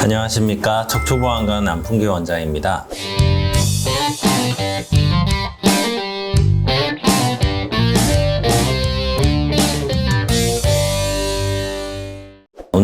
안녕하십니까 척추보안관 안풍기 원장입니다.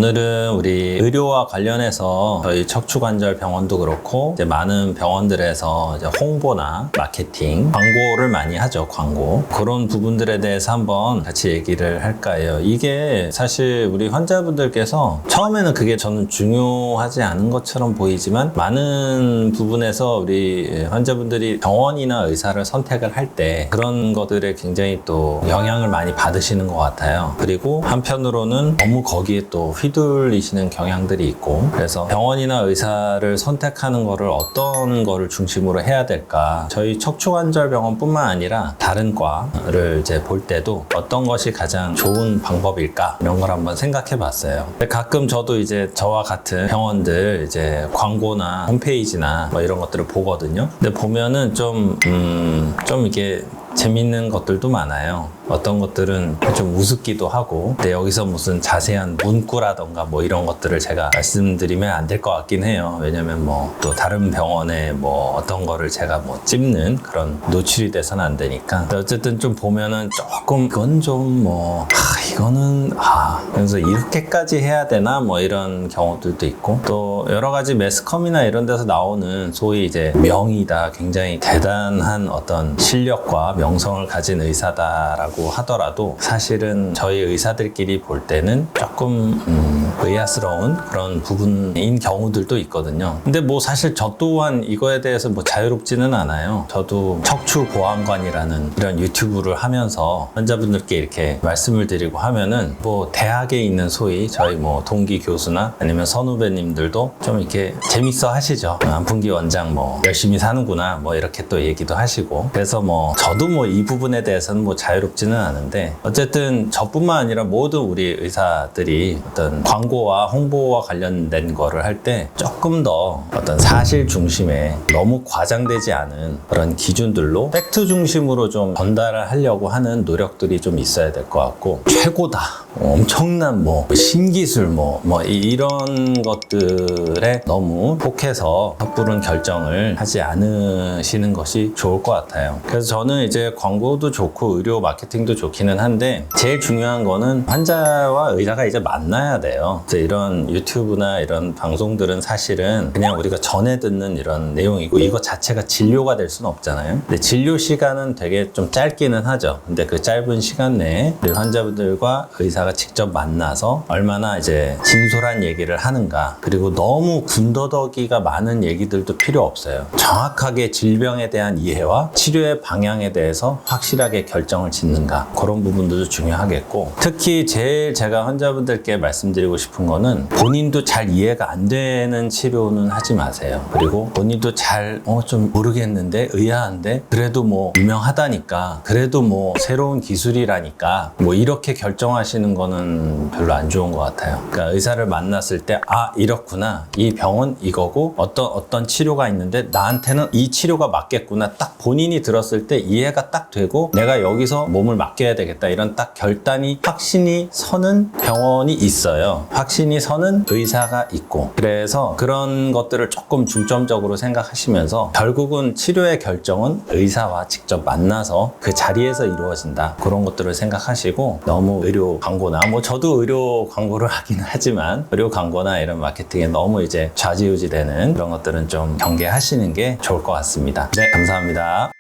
오늘은 우리 의료와 관련해서 저희 척추관절 병원도 그렇고 이제 많은 병원들에서 이제 홍보나 마케팅, 광고를 많이 하죠. 광고 그런 부분들에 대해서 한번 같이 얘기를 할까 해요. 이게 사실 우리 환자분들께서 처음에는 그게 저는 중요하지 않은 것처럼 보이지만 많은 부분에서 우리 환자분들이 병원이나 의사를 선택을 할 때 그런 것들에 굉장히 또 영향을 많이 받으시는 것 같아요. 그리고 한편으로는 너무 거기에 또 휘 둘리시는 경향들이 있고 그래서 병원이나 의사를 선택하는 거를 어떤 거를 중심으로 해야 될까? 저희 척추관절병원뿐만 아니라 다른 과를 이제 볼 때도 어떤 것이 가장 좋은 방법일까? 이런 걸 한번 생각해 봤어요. 가끔 저도 이제 저와 같은 병원들 이제 광고나 홈페이지나 뭐 이런 것들을 보거든요. 근데 보면은 좀, 음, 좀 이게 재밌는 것들도 많아요. 어떤 것들은 좀 우습기도 하고, 근데 여기서 무슨 자세한 문구라던가 뭐 이런 것들을 제가 말씀드리면 안 될 것 같긴 해요. 왜냐면 뭐 또 다른 병원에 뭐 어떤 거를 제가 뭐 찝는 그런 노출이 돼서는 안 되니까. 어쨌든 좀 보면은 조금 이건 좀 뭐, 아, 이거는, 아, 그래서 이렇게까지 해야 되나 뭐 이런 경우들도 있고, 또 여러 가지 매스컴이나 이런 데서 나오는 소위 이제 명의다, 굉장히 대단한 어떤 실력과 명성을 가진 의사다라고 하더라도 사실은 저희 의사들끼리 볼 때는 조금 음, 의아스러운 그런 부분인 경우들도 있거든요. 근데 뭐 사실 저 또한 이거에 대해서 뭐 자유롭지는 않아요. 저도 척추 보안관이라는 이런 유튜브를 하면서 환자분들께 이렇게 말씀을 드리고 하면은 뭐 대학에 있는 소위 저희 뭐 동기 교수나 아니면 선후배님들도 좀 이렇게 재밌어 하시죠. 안풍기 원장 뭐 열심히 사는구나 뭐 이렇게 또 얘기도 하시고 그래서 뭐 저도 뭐 이 부분에 대해서는 뭐 자유롭지는 않은데 어쨌든 저뿐만 아니라 모든 우리 의사들이 어떤 광고와 홍보와 관련된 거를 할 때 조금 더 어떤 사실 중심에 너무 과장되지 않은 그런 기준들로 팩트 중심으로 좀 전달을 하려고 하는 노력들이 좀 있어야 될 것 같고 최고다 엄청난 뭐 신기술 뭐, 뭐 이- 이런 것들에 너무 혹해서 섣부른 결정을 하지 않으시는 것이 좋을 것 같아요. 그래서 저는 이제 광고도 좋고 의료 마케팅도 좋기는 한데 제일 중요한 거는 환자와 의사가 이제 만나야 돼요. 이런 유튜브나 이런 방송들은 사실은 그냥 우리가 전해 듣는 이런 내용이고 이거 자체가 진료가 될 수는 없잖아요. 근데 진료 시간은 되게 좀 짧기는 하죠. 근데 그 짧은 시간 내에 환자분들과 의사 가 직접 만나서 얼마나 이제 진솔한 얘기를 하는가 그리고 너무 군더더기가 많은 얘기들도 필요 없어요. 정확하게 질병에 대한 이해와 치료의 방향에 대해서 확실하게 결정을 짓는가 그런 부분들도 중요하겠고 특히 제일 제가 환자분들께 말씀드리고 싶은 거는 본인도 잘 이해가 안 되는 치료는 하지 마세요. 그리고 본인도 잘 어 좀 모르겠는데 의아한데 그래도 뭐 유명하다니까 그래도 뭐 새로운 기술이라니까 뭐 이렇게 결정하시는 거는 별로 안 좋은 것 같아요. 그러니까 의사를 만났을 때 아 이렇구나. 이 병은 이거고 어떤 어떤 치료가 있는데 나한테는 이 치료가 맞겠구나. 딱 본인이 들었을 때 이해가 딱 되고 내가 여기서 몸을 맡겨야 되겠다. 이런 딱 결단이 확신이 서는 병원이 있어요. 확신이 서는 의사가 있고. 그래서 그런 것들을 조금 중점적으로 생각하시면서 결국은 치료의 결정은 의사와 직접 만나서 그 자리에서 이루어진다. 그런 것들을 생각하시고 너무 의료 광고나 뭐 저도 의료 광고를 하긴 하지만 의료 광고나 이런 마케팅에 너무 이제 좌지우지 되는 그런 것들은 좀 경계하시는 게 좋을 것 같습니다. 네 감사합니다.